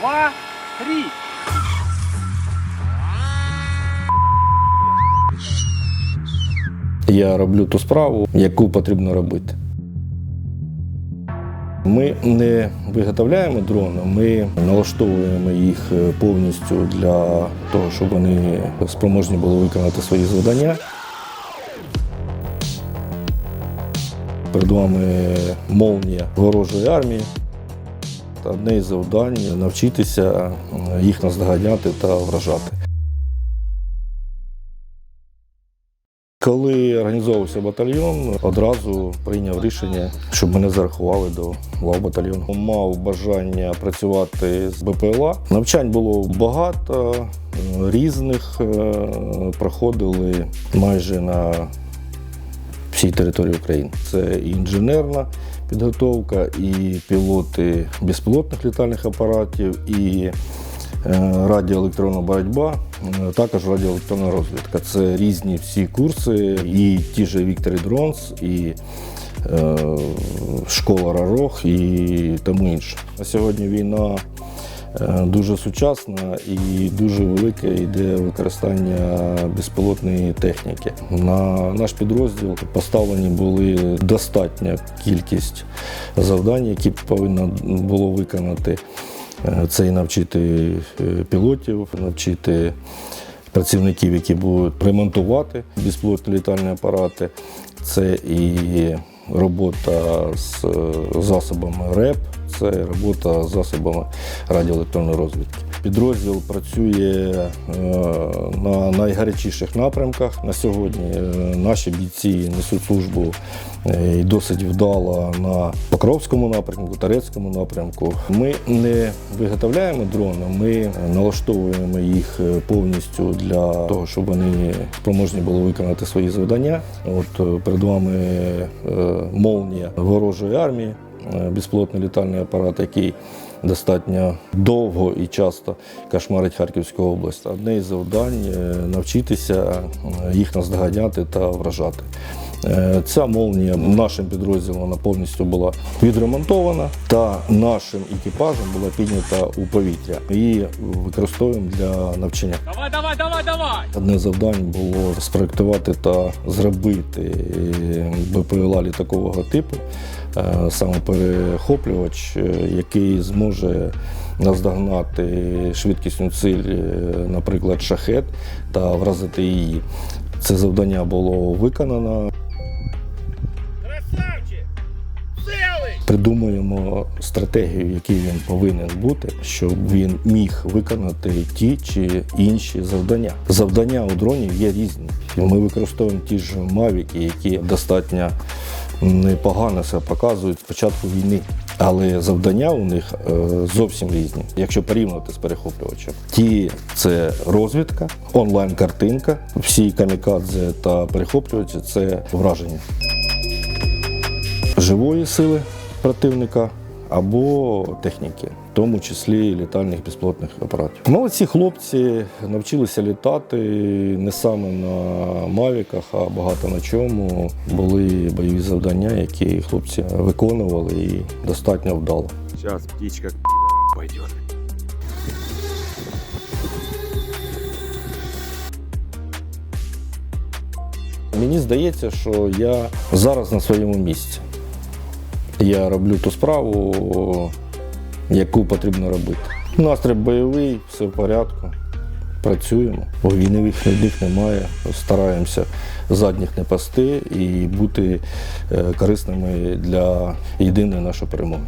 два, три. Я роблю ту справу, яку потрібно робити. Ми не виготовляємо дрони, ми налаштовуємо їх е, повністю для того, щоб вони спроможні були виконати свої завдання. Перед вами молнія ворожої армії. Одне із завдань навчитися е, їх наздоганяти та вражати. Коли організовувався батальйон, одразу прийняв рішення, щоб мене зарахували до лав батальйону. Мав бажання працювати з БПЛА. Навчань було багато, різних е, проходили майже на всій території України. Це і інженерна підготовка, і пілоти безпілотних літальних апаратів, і е, радіоелектронна боротьба, е, також радіоелектронна розвідка. Це різні всі курси, і ті ж Вікторі Дронс, і е, школа Рарох, і тому інше. На сьогодні війна дуже сучасна і дуже велике йде використання безпілотної техніки. На наш підрозділ поставлені були достатня кількість завдань, які повинно було виконати. Е, Це і навчити е, пілотів, навчити працівників, які будуть ремонтувати безпілотні літальні апарати. Це і робота з е, засобами РЕП, це робота з засобами радіоелектронної розвідки. Підрозділ працює е, на найгарячіших напрямках. На сьогодні е, наші бійці несуть службу е, і досить вдало на Покровському напрямку, Тарецькому напрямку. Ми не виготовляємо дрони, ми налаштовуємо їх повністю для того, щоб вони спроможні були виконати свої завдання. От перед вами молнія ворожої армії, безпілотний літальний апарат, який достатньо довго і часто кошмарить Харківську область. Одне із завдань е, навчитися е, їх наздоганяти та вражати. Е, Ця молнія нашим підрозділом вона повністю була відремонтована та нашим екіпажем була піднята у повітря і використовуємо для навчання. Давай, давай, давай, давай. Одне завдань було спроектувати та зробити е, БПЛА літакового типу, е, саме перехоплювач, е, який зможе наздогнати швидкісну ціль, е, наприклад, шахет та вразити її. Це завдання було виконано. Придумуємо стратегію, який він повинен бути, щоб він міг виконати ті чи інші завдання. Завдання у дронів є різні. Ми використовуємо ті ж мавіки, які достатньо непогано себе показують з початку війни. Але завдання у них е, зовсім різні, якщо порівнювати з перехоплювачем. Ті це розвідка, онлайн-картинка, всі камікадзе та перехоплювачі це враження живої сили противника або техніки, тому числі літальних безпілотних апаратів. Молодці хлопці навчилися літати не саме на мавіках, а багато на чому. Були бойові завдання, які хлопці виконували і достатньо вдало. К пидорам пойдет. Мені здається, що я зараз на своєму місці. Я роблю ту справу, яку потрібно робити. Настрій бойовий, все в порядку. Працюємо. Бо війни немає. Стараємося задніх не пасти і бути е, корисними для єдиної нашої перемоги.